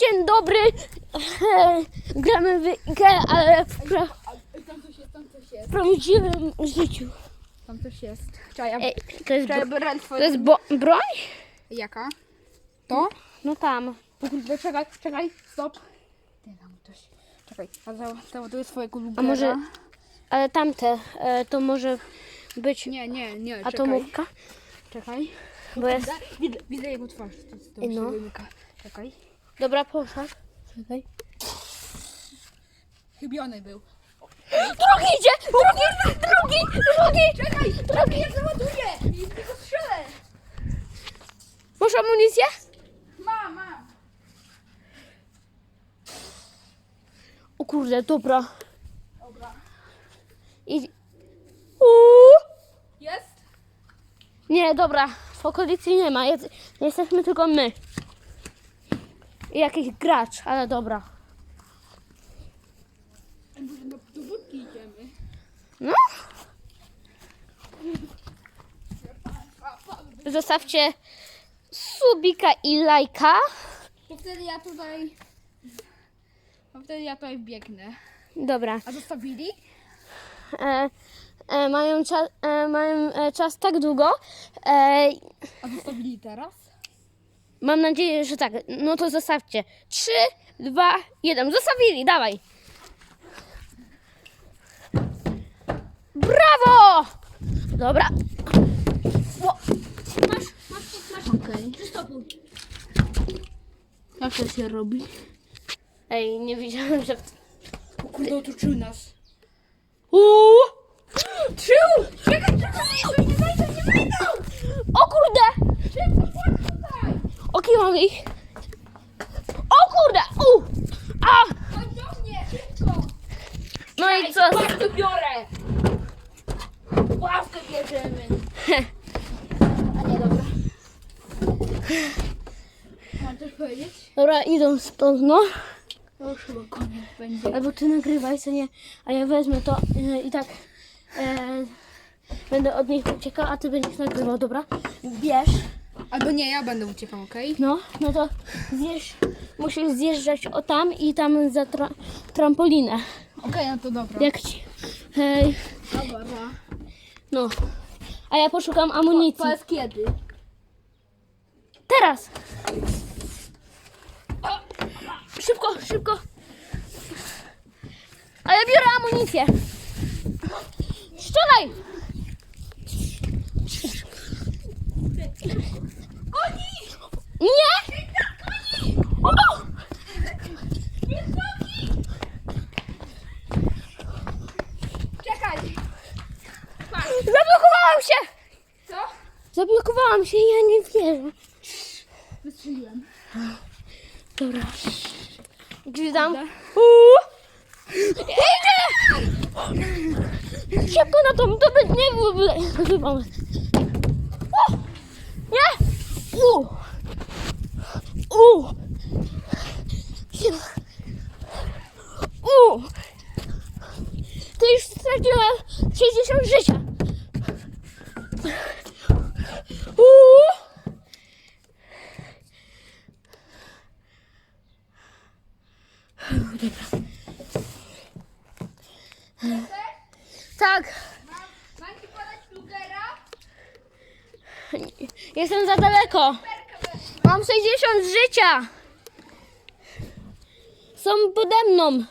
dzień dobry. Gramy w IKEA, ale w, pra- tam coś jest, tam coś jest. w prawdziwym życiu. Tam coś jest. Czaja, Ej, to jest, czaja bro- to twoje... jest bo- broń? Jaka? To? No tam. O kurde, czekaj, czekaj, stop. Ty tam coś. Czekaj, a za- załaduję swojego lugera. A może Ale tamte, e, to może być Nie, nie, nie, czekaj. atomówka? Czekaj. Bo jest... Widzę, widzę jego twarz. To, to Ej, się no. wymyka. Czekaj. Dobra, poszedł. Czekaj. Chybiony był. Drugi idzie! Drugi! Drugi! Drugi! Czekaj, Drugi! ja załaduję! I tylko strzelę! Masz amunicję? Mam, mam. O kurde, dobra. Dobra. I... Uuu. Jest? Nie, dobra. W okolicy nie ma. Jest, jesteśmy tylko my. I jakiś gracz, ale dobra. Może do, do budki idziemy. No. Zostawcie subika i lajka. To wtedy ja tutaj... To wtedy ja tutaj biegnę. Dobra. A zostawili? E, e, mają, cza, e, mają e, czas tak długo. E, A zostawili teraz? Mam nadzieję, że tak. No to zostawcie. 3, 2, 1. Zostawili, dawaj. Brawo! Dobra. O, masz, masz, masz. Okej. Przystopuj. Jak to się robi? Ej, nie widziałem, że... O kurde, otoczył nas. Uuu! Trzył! Czekaj, czekaj! Nie wejdą, nie wejdą! O kurde! Szybko! Mam ich. O kurde! U! A! Chodź do mnie, szybko! No i co? Ławkę biorę! Ławkę bierzemy. A nie, dobra. Mam coś powiedzieć? Dobra, idą stąd, no. To już chyba koniec będzie. Albo ty nagrywaj, co nie, a ja wezmę to e, i tak e, będę od nich uciekał, a ty będziesz nagrywał, dobra? Bierz, Albo nie, ja będę uciekał, okej? no, no to zjeżdż, musisz zjeżdżać o tam i tam za tra, trampolinę. Okej, no to dobra. Jak ci, hej, Dobra. no. A ja poszukam amunicji. Kiedy? Teraz! Szybko, szybko! A ja biorę amunicję! Strzelaj! Nie! Czekaj! Zablokowałam się! Co? Zablokowałam się i ja nie wierzę. Wystrzeliłem. Dobra. Drzwi dam. Uuu. Idzie! Szybko na to, to by nie byłby pomysł. O! Nie! U! U! U! To już straciłem 60 życia. Uuu! Tak. Mam ci podać flugera? Jestem za daleko. Mam 60 życia. Są pode mną.